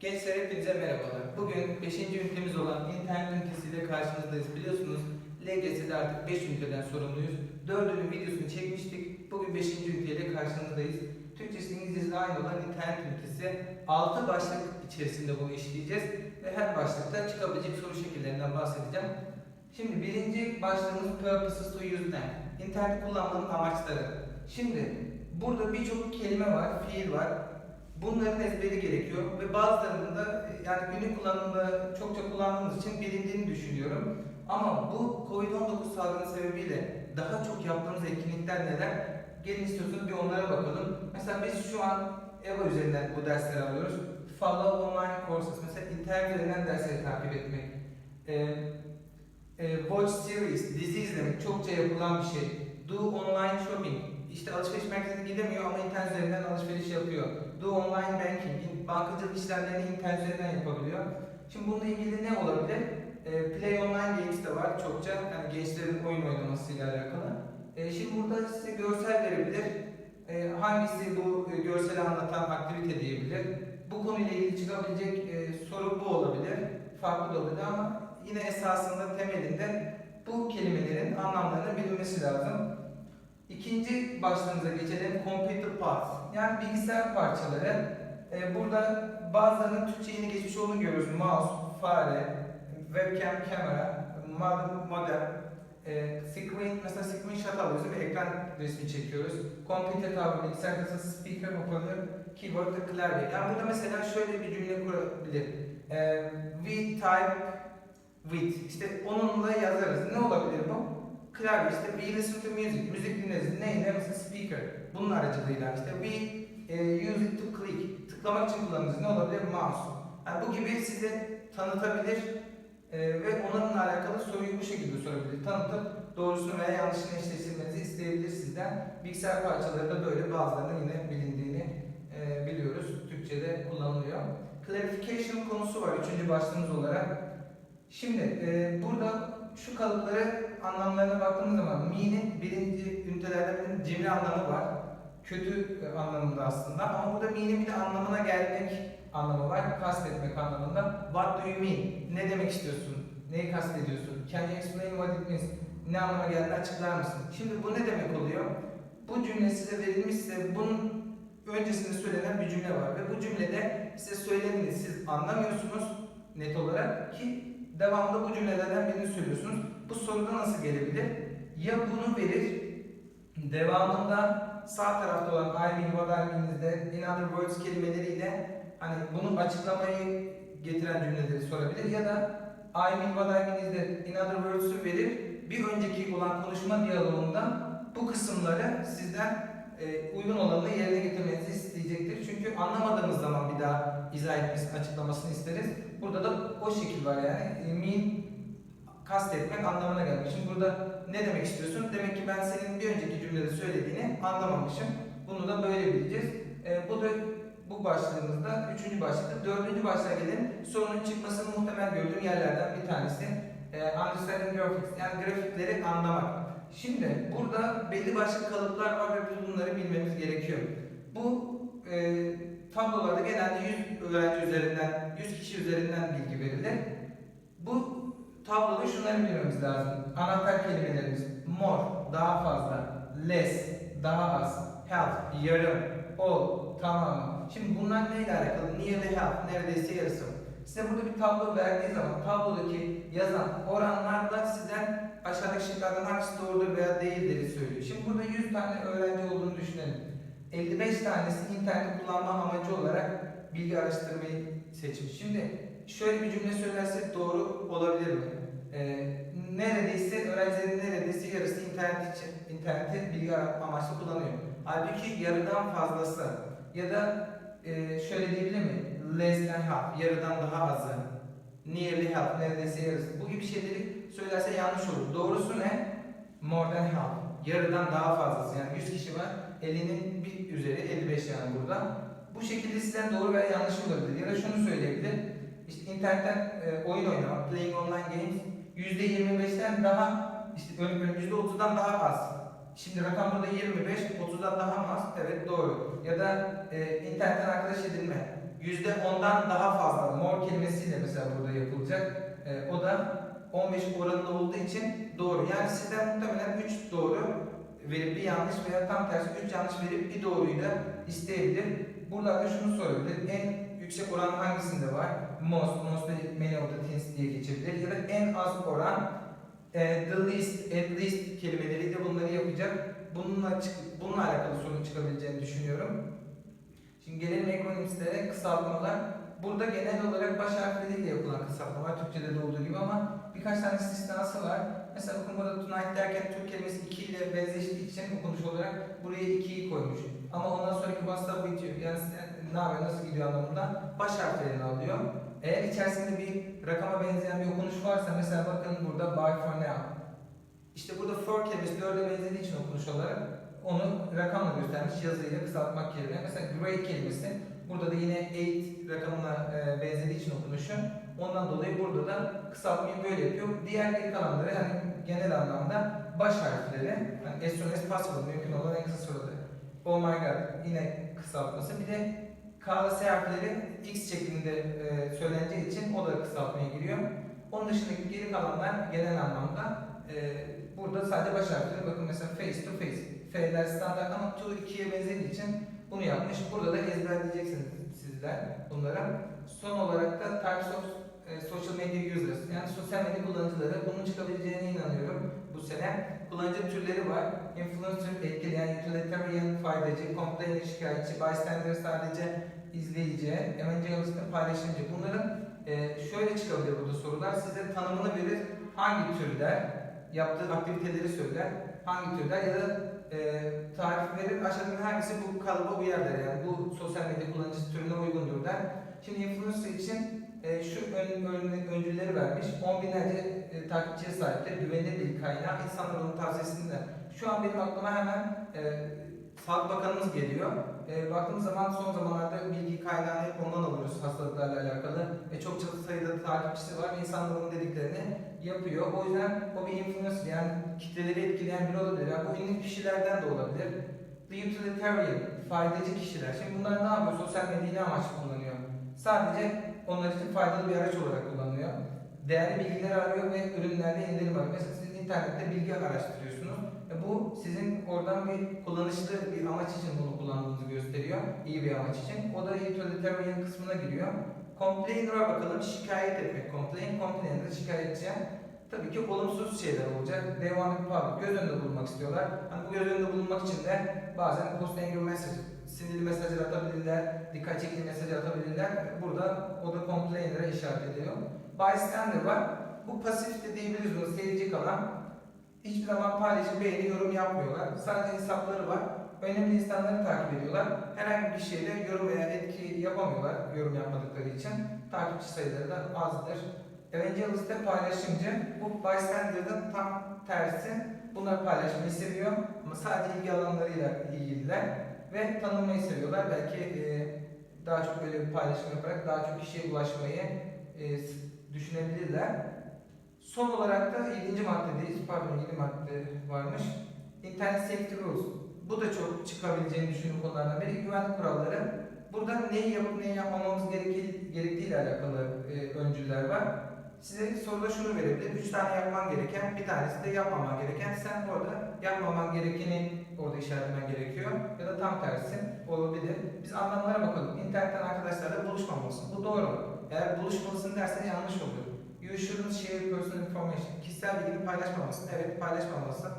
Gençler hepinize merhabalar. Bugün 5. ünitemiz olan internet ünitesiyle karşınızdayız. Biliyorsunuz LGS'de artık 5 üniteden sorumluyuz. 4'ünün videosunu çekmiştik. Bugün 5. üniteyle karşınızdayız. Türkçesi İngilizcesi aynı olan internet ünitesi 6 başlık içerisinde bunu işleyeceğiz. Ve her başlıkta çıkabilecek soru şekillerinden bahsedeceğim. Şimdi birinci başlığımız Purposes to them. İnternet kullanmanın amaçları. Şimdi burada birçok kelime var, fiil var. Bunların ezberi gerekiyor ve bazılarının da e, yani günlük kullanımda çokça kullandığımız için bilindiğini düşünüyorum. Ama bu Covid-19 salgını sebebiyle daha çok yaptığımız etkinlikler neler? Gelin istiyorsanız bir onlara bakalım. Mesela biz şu an EVA üzerinden bu dersleri alıyoruz. Follow online courses, mesela internet dersleri takip etmek. Ee, e, watch series, dizi izlemek çokça yapılan bir şey. Do online shopping, işte alışveriş merkezine gidemiyor ama internet üzerinden alışveriş yapıyor. Do online banking, bankacılık işlemlerini internet üzerinden yapabiliyor. Şimdi bununla ilgili ne olabilir? E, play online games de var çokça, yani gençlerin oyun oynamasıyla alakalı. E, şimdi burada size görsel verebilir. E, hangisi bu e, görseli anlatan aktivite diyebilir. Bu konuyla ilgili çıkabilecek e, soru bu olabilir. Farklı da olabilir ama yine esasında temelinde bu kelimelerin anlamlarının bilinmesi lazım. İkinci başlığımıza geçelim. Computer parts. Yani bilgisayar parçaları. Ee, burada bazılarının Türkçe yeni geçmiş olduğunu görüyoruz. Mouse, fare, webcam, kamera, modem, e, screen, mesela screenshot alıyoruz ve ekran resmi çekiyoruz. Computer tabiri, bilgisayar kasası, speaker, hoparlör, keyboard ve klavye. Yani burada mesela şöyle bir cümle kurabilir. Ee, we type with. İşte onunla yazarız. Ne olabilir bu? Klavye işte we listen to music, müzik dinleriz. Neyle? Mesela speaker. Bunun aracılığıyla işte we e, use it to click. Tıklamak için kullanırız. Ne olabilir? Mouse. Yani bu gibi size tanıtabilir e, ve onunla alakalı soruyu bu şekilde sorabilir. Tanıtıp doğrusunu veya yanlışını eşleştirmenizi isteyebilir sizden. Bilgisayar parçaları da böyle bazılarının yine bilindiğini e, biliyoruz. Türkçe'de kullanılıyor. Clarification konusu var üçüncü başlığımız olarak. Şimdi e, burada şu kalıpları anlamlarına baktığımız zaman me'nin birinci ünitelerden birinin cimri anlamı var. Kötü e, anlamında aslında ama burada me'nin bir de anlamına gelmek anlamı var. Kastetmek anlamında. What do you mean? Ne demek istiyorsun? Neyi kastediyorsun? Can you explain what it means? Ne anlama geldiğini açıklar mısın? Şimdi bu ne demek oluyor? Bu cümle size verilmişse bunun öncesinde söylenen bir cümle var ve bu cümlede size söyleneni siz anlamıyorsunuz net olarak ki devamlı bu cümlelerden birini söylüyorsunuz. Bu soruda nasıl gelebilir? Ya bunu verir, devamında sağ tarafta olan I mean what I mean'izde in other words kelimeleriyle hani bunu açıklamayı getiren cümleleri sorabilir ya da I mean what I mean'izde in other words'u verir. Bir önceki olan konuşma diyaloğunda bu kısımları sizden e, uygun olanı yerine getirmenizi isteyecektir. Çünkü anlamadığımız zaman bir daha izah etmesini, açıklamasını isteriz. Burada da o şekil var yani. E, mean kastetmek anlamına gelmiş. Şimdi burada ne demek istiyorsun? Demek ki ben senin bir önceki cümlede söylediğini anlamamışım. Bunu da böyle bileceğiz. E, bu da bu başlığımızda üçüncü başlıkta. Dördüncü başlığa gelelim. Sorunun çıkmasını muhtemel gördüğüm yerlerden bir tanesi. E, understanding graphics yani grafikleri anlamak. Şimdi burada belli başlı kalıplar var ve bunları bilmemiz gerekiyor. Bu e, tablolarda genelde 100 öğrenci üzerinden, 100 kişi üzerinden bilgi verilir. Bu tabloda şunları bilmemiz lazım. Anahtar kelimelerimiz more, daha fazla, less, daha az, half, yarım, all, tamam. Şimdi bunlar neyle alakalı? Nearly half, neredeyse yarısı. Size burada bir tablo verdiği zaman tablodaki yazan oranlarla sizden aşağıdaki şıklardan hangisi doğrudur veya değildir söylüyor. Şimdi burada 100 tane öğrenci olduğunu düşünelim. 55 tanesi internet kullanma amacı olarak bilgi araştırmayı seçmiş. Şimdi şöyle bir cümle söylersek doğru olabilir mi? Ee, neredeyse öğrencilerin neredeyse yarısı internet için interneti bilgi amaçlı kullanıyor. Halbuki yarıdan fazlası ya da e, şöyle diyebilir mi? Less than half, yarıdan daha azı. Nearly half, neredeyse yarısı. Bu gibi şeyleri söylerse yanlış olur. Doğrusu ne? More than half. Yarıdan daha fazlası. Yani 100 kişi var. 50'nin bir üzeri, 55 yani burada. Bu şekilde sizden doğru veya yanlış olabilir. Ya da şunu söyleyebilir. İşte internetten e, oyun oynamak, playing online games %25'ten daha, işte veriyorum %30'dan daha az. Şimdi rakam burada 25, 30'dan daha mı az? Evet doğru. Ya da e, internetten arkadaş edinme. %10'dan daha fazla more kelimesiyle mesela burada yapılacak. E, o da 15 oranında olduğu için doğru. Yani sizden muhtemelen 3 doğru verip bir yanlış veya tam tersi 3 yanlış verip bir doğruyu da isteyebilir. Buralarda şunu sorabilir. En yüksek oran hangisinde var? Most, most many of the things diye geçebilir. Ya da en az oran e, the least, at least kelimeleriyle bunları yapacak. Bununla, bununla alakalı sorun çıkabileceğini düşünüyorum. Şimdi gelelim ekonomistlere kısaltmalar. Burada genel olarak baş harfleriyle yapılan kısaltmalar Türkçe'de de olduğu gibi ama birkaç tane istisnası var. Mesela bakın burada tonight derken Türk kelimesi 2 ile benzeştiği için okunuş olarak buraya 2'yi koymuş. Ama ondan sonraki basta bitiyor. Yani ne yapıyor, nasıl gidiyor anlamında baş harflerini alıyor. Eğer içerisinde bir rakama benzeyen bir okunuş varsa mesela bakın burada by for now. İşte burada for kelimesi 4'e benzediği için okunuş olarak onu rakamla göstermiş yazıyla kısaltmak yerine. Mesela great kelimesi burada da yine 8 rakamına e, benzediği için okunuşu. Ondan dolayı burada da kısaltmayı böyle yapıyor. Diğer geri kalanları yani genel anlamda baş harfleri yani as soon as possible mümkün olan en kısa sürede. Oh my god yine kısaltması. Bir de K ve S harfleri X şeklinde e, söyleneceği için o da kısaltmaya giriyor. Onun dışındaki geri kalanlar genel anlamda e, burada sadece baş harfleri. Bakın mesela face to face. F'ler standart ama to 2'ye benzediği için bunu yapmış. Burada da ezberleyeceksiniz sizler bunlara. Son olarak da types of e, social media users yani sosyal medya kullanıcıları bunun çıkabileceğine inanıyorum bu sene. Kullanıcı türleri var. Influencer, etkileyen, utilitarian, faydacı, complainer, şikayetçi, bystander sadece izleyici, evangelist paylaşımcı. Bunların e, şöyle çıkabilir burada sorular. Size tanımını verir. Hangi türler, yaptığı aktiviteleri söyler. Hangi türler ya da e, tarif verir. Aşağıdaki hangisi bu kalıba uyar der. Yani bu sosyal medya kullanıcısı türüne uygundur der. Şimdi influencer için e, şu ön, ön, öncülleri vermiş. 10 binlerce e, takipçiye sahiptir. Güvenilir bir kaynağı. İnsanlar onun tavsiyesinde. Şu an benim aklıma hemen e, Sağlık Bakanımız geliyor. E, baktığımız zaman son zamanlarda bilgi kaynağını hep ondan alıyoruz hastalıklarla alakalı. Ve çok çok sayıda takipçisi var ve insanlar onun dediklerini yapıyor. O yüzden o bir influencer yani kitleleri etkileyen biri olabilir. Yani bu ünlü kişilerden de olabilir. The utilitarian, faydacı kişiler. Şimdi bunlar ne yapıyor? Sosyal medyayı ne amaçlı kullanıyor? Sadece onlar için faydalı bir araç olarak kullanılıyor. Değerli bilgiler arıyor ve ürünlerde indirim var. Mesela siz internette bilgi araştırıyorsunuz. E bu sizin oradan bir kullanışlı bir amaç için bunu kullandığınızı gösteriyor. İyi bir amaç için. O da utilitarian kısmına giriyor. Complainer'a bakalım. Şikayet etmek. Complain, complainer, şikayetçi. Tabii ki olumsuz şeyler olacak. To public. Göz önünde bulunmak istiyorlar. Hani bu göz önünde bulunmak için de bazen post angry message, sinirli mesajlar atabilirler, dikkat çekici mesaj atabilirler. Burada o da complainer'a işaret ediyor. Bystander var. Bu pasif de diyebiliriz bunu seyirci kalan. Hiçbir zaman paylaşım, beğeni, yorum yapmıyorlar. Sadece hesapları var. Önemli insanları takip ediyorlar. Herhangi bir şeyde yorum veya etki yapamıyorlar yorum yapmadıkları için. Takipçi sayıları da azdır. Evangelist de paylaşımcı. Bu bystander'ın tam tersi. Bunlar paylaşmayı seviyor ama sadece ilgi alanlarıyla ilgililer ve tanınmayı seviyorlar. Belki e, daha çok böyle bir paylaşım yaparak daha çok kişiye ulaşmayı e, düşünebilirler. Son olarak da 7. maddedeyiz. Pardon 7 madde varmış. Internet Safety Rules. Bu da çok çıkabileceğini düşündüğüm konulardan biri. Güvenlik kuralları. Burada neyi yapıp neyi yapmamamız gerektiği, gerektiğiyle alakalı e, öncüller var. Size soruda şunu verebilir. Üç tane yapman gereken, bir tanesi de yapmaman gereken. Sen orada yapmaman gerekeni orada işaretlemen gerekiyor. Ya da tam tersi olabilir. Biz anlamlara bakalım. İnternetten arkadaşlarla buluşmamalısın. Bu doğru. Eğer buluşmalısın dersen yanlış olur. You shouldn't share personal information. Kişisel bilgini paylaşmamalısın. Evet paylaşmamalısın.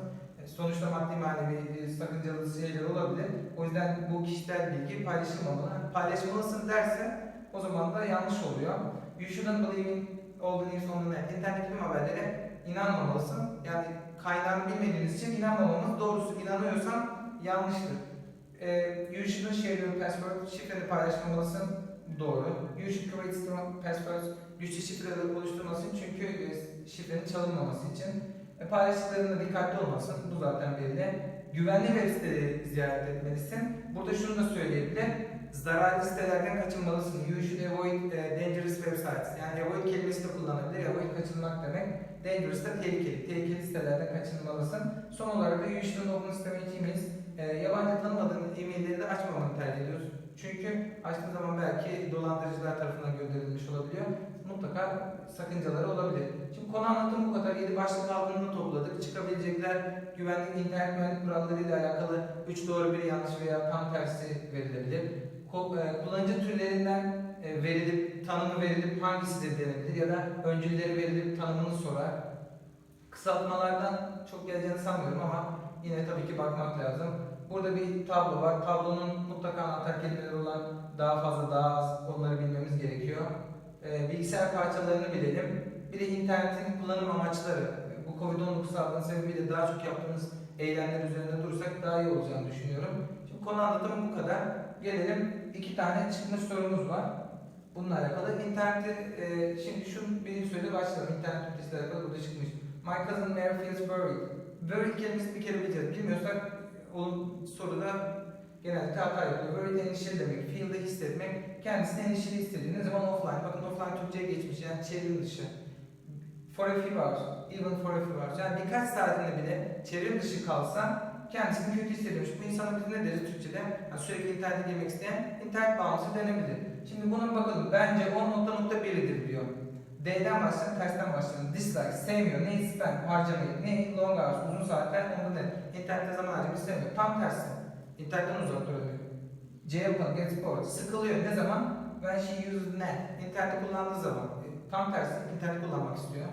E, Sonuçta maddi manevi e, sakıncalı şeyler olabilir. O yüzden bu kişisel bilgi paylaşılmamalı. Paylaşmalısın derse o zaman da yanlış oluyor. You shouldn't believe in all the news on the net. İnternet tüm haberlere inanmamalısın. Yani kaynağını bilmediğiniz için inanmamamız doğrusu. inanıyorsan yanlıştır. E, you shouldn't share password. Şifreni paylaşmamalısın. Doğru. You should create strong passwords. Güçlü şifreleri oluşturmasın çünkü e, şifrenin çalınmaması için. E, paylaştıklarında dikkatli olmasın. Bu zaten belli. Güvenli web siteleri ziyaret etmelisin. Burada şunu da söyleyebilir. Zararlı sitelerden kaçınmalısın. You should avoid e, dangerous websites. Yani avoid kelimesi de kullanabilir. Avoid kaçınmak demek. Dangerous da tehlikeli. Tehlikeli sitelerden kaçınmalısın. Son olarak da should open emails. E, yabancı tanımadığın e-mailleri de açmamanı tercih ediyoruz. Çünkü açtığı zaman belki dolandırıcılar tarafından gönderilmiş olabiliyor. Mutlaka sakıncaları olabilir. Şimdi konu anlatım bu kadar. 7 başlık altında topladık. Çıkabilecekler güvenlik, internet güvenlik kuralları ile alakalı 3 doğru bir yanlış veya tam tersi verilebilir. E, Kullanıcı türlerinden verilip, tanımı verilip hangisidir denebilir ya da öncülleri verilip tanımını sorar. Kısaltmalardan çok geleceğini sanmıyorum ama yine tabii ki bakmak lazım. Burada bir tablo var. Tablonun mutlaka anahtar kelimeleri olan daha fazla daha az onları bilmemiz gerekiyor. Ee, bilgisayar parçalarını bilelim. Bir de internetin kullanım amaçları. Bu Covid-19 salgını sebebiyle daha çok yaptığımız eylemler üzerinde durursak daha iyi olacağını düşünüyorum. Şimdi konu anlatımı bu kadar. Gelelim iki tane çıkmış sorumuz var. Bununla alakalı internette, e, şimdi şu bir söyle başlayalım. İnternet ülkesiyle alakalı burada çıkmış. My cousin Mary feels worried. Worried kelimesini bir kere bileceğiz. Bilmiyorsak o soruda genellikle hata yapıyor. Worried endişeli demek. Feel'de hissetmek. Kendisini endişeli hissediyor. Ne zaman offline? Bakın offline Türkçe'ye geçmiş. Yani çevrim dışı. For a few hours. Even for a few hours. Yani birkaç saatinde bile çevrim dışı kalsa kendisini kötü hissediyormuş. Bu insana biz ne deriz Türkçe'de? Yani sürekli internete girmek isteyen internet bağımlısı denebilir. Şimdi buna bakalım. Bence 10.1'dir diyor. D'den başlayalım, tersten başlayalım. Dislike, sevmiyor. Neyi spend, harcamayı. Ne long hours, uzun saatler, onda ne? İnternette zaman harcamayı sevmiyor. Tam tersi. İnternetten uzak duruyor. C yapalım, bored. Sıkılıyor. Ne zaman? When she uses net. İnternette kullandığı zaman. E, Tam tersi. internet kullanmak istiyor.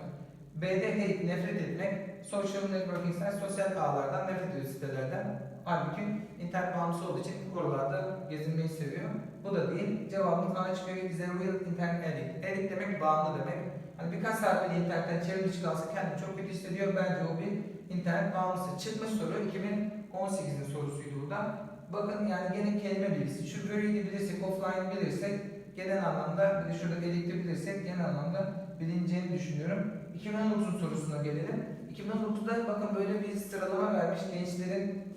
B'de hate, nefret etmek. Social networking sosyal ağlardan nefret ediyor sitelerden. Halbuki internet bağımlısı olduğu için oralarda gezinmeyi seviyor. Bu da değil. Cevabımız bana çıkıyor. Is a real internet addict. Addict demek bağımlı demek. Hani birkaç saat internetten çevrim dışı kalsa kendini çok kötü hissediyor. Bence o bir internet bağımlısı. Çıkmış soru 2018'in sorusuydu bu da. Bakın yani gene kelime bilgisi. Şu worry'i bilirsek, offline bilirsek genel anlamda bir de şurada addict'i bilirsek genel anlamda bilineceğini düşünüyorum. 2019 sorusuna gelelim. 2019'da bakın böyle bir sıralama vermiş gençlerin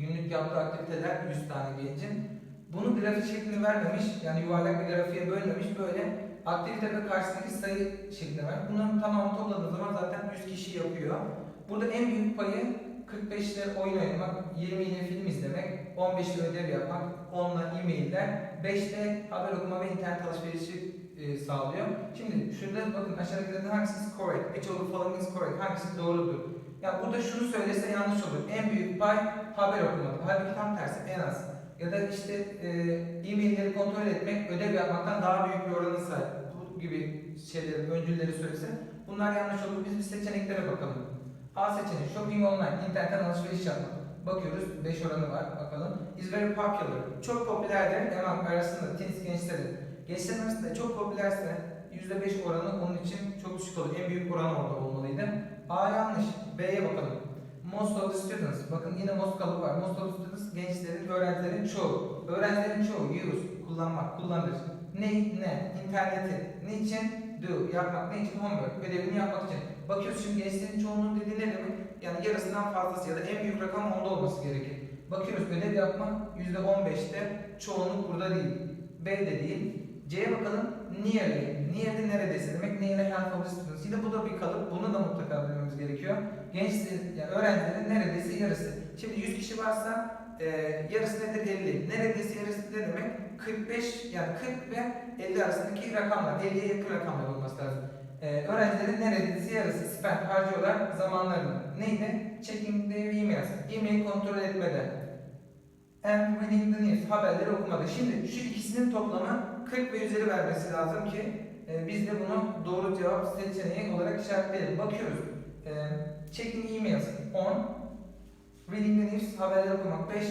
günlük yaptığı aktiviteler 100 tane gencin. Bunu grafik şeklinde vermemiş, yani yuvarlak bir grafiğe bölmemiş, böyle aktivite ve karşısındaki sayı şeklinde vermiş. Bunların tamamını topladığınız zaman zaten 100 kişi yapıyor. Burada en büyük payı 45 ile oyun oynamak, 20 ile film izlemek, 15 ile ödev yapmak, 10 ile e-mailler, 5 ile haber okuma ve internet alışverişi e, sağlıyor. Şimdi şurada bakın aşağıdakilerden hangisi correct? The following is correct? Hangisi doğrudur? Ya burada şunu söylese yanlış olur. En büyük pay haber okumak. Halbuki tam tersi en az. Ya da işte e, e-mailleri kontrol etmek ödev yapmaktan daha büyük bir oranı sahip. Bu gibi şeyleri, öncülleri söylese bunlar yanlış olur. Biz bir seçeneklere bakalım. A seçeneği shopping online, internetten alışveriş yapmak. Bakıyoruz 5 oranı var bakalım. Is very popular. Çok popülerdir among arasında teens gençlerin. Gençlerin arasında çok popülerse %5 oranı onun için çok düşük olur. En büyük oran orada olmalıydı. A yanlış. B'ye bakalım. Most of the students, bakın yine most kalıbı var. Most of the students, gençlerin, öğrencilerin çoğu. Öğrencilerin çoğu, use, kullanmak, kullanır. Ne, ne? İnterneti. Ne için? Do, yapmak. Ne için? Homework, ödevini yapmak için. Bakıyoruz şimdi gençlerin çoğunun dediği ne demek? Yani yarısından fazlası ya da en büyük rakam onda olması gerekir. Bakıyoruz ödev yapmak %15'te, çoğunluk burada değil. B de değil. C'ye bakalım. Nearly. Nearly neredeyse demek. Nearly half of the students. Yine bu da bir kalıp. Bunu da mutlaka bilmemiz gerekiyor. Gençlerin, yani öğrencilerin neredeyse yarısı. Şimdi 100 kişi varsa e, yarısı nedir? 50. Neredeyse yarısı ne demek? 45 yani 40 ve 50 arasındaki rakamlar. 50'ye yakın rakamlar olması lazım. E, öğrencilerin neredeyse yarısı spend harcıyorlar zamanlarını. Neydi? Checking their emails. E-mail kontrol etmede. And reading the news. Haberleri okumada. Şimdi şu ikisinin toplamı 40 ve üzeri vermesi lazım ki e, biz de bunu doğru cevap seçeneği olarak işaretleyelim. Bakıyoruz. E, checking emails 10. Reading the news. Haberleri okumak 5.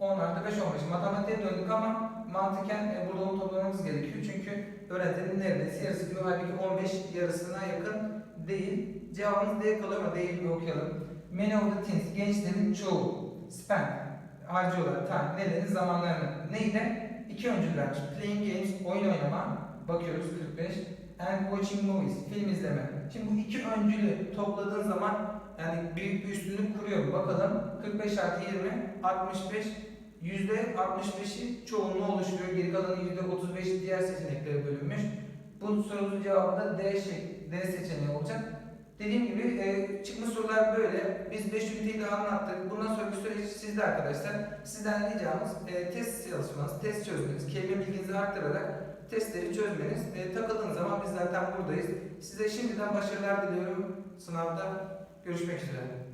10 artı 5 15. Matematiğe döndük ama mantıken e, burada onu toplamamız gerekiyor. Çünkü öğrencinin neredeyse yarısı diyor. Halbuki 15 yarısına yakın değil. Cevabımız D kalıyor ama D'yi bir okuyalım. Many of the teens. Gençlerin çoğu. Spend. Harcıyorlar. Time. Nedeni zamanlarını. Neyle? İki öncül vermiş. Playing games. Oyun oynama. Bakıyoruz 45. And watching movies. Film izleme. Şimdi bu iki öncülü topladığın zaman yani büyük bir üstünlük kuruyor. Bakalım 45 artı 20 65 yüzde 65'i çoğunluğu oluşturuyor. Geri kalanı yüzde 35 diğer seçeneklere bölünmüş. Bu sorunun cevabı da D, şey, D seçeneği olacak. Dediğim gibi e, çıkma sorular böyle. Biz 5 üniteyi de anlattık. Bundan sonraki süreç sizde arkadaşlar. Sizden ricamız e, test çalışmanız, test çözmeniz, kelime bilginizi arttırarak testleri çözmeniz. E, takıldığınız zaman biz zaten buradayız. Size şimdiden başarılar diliyorum sınavda. Görüşmek üzere.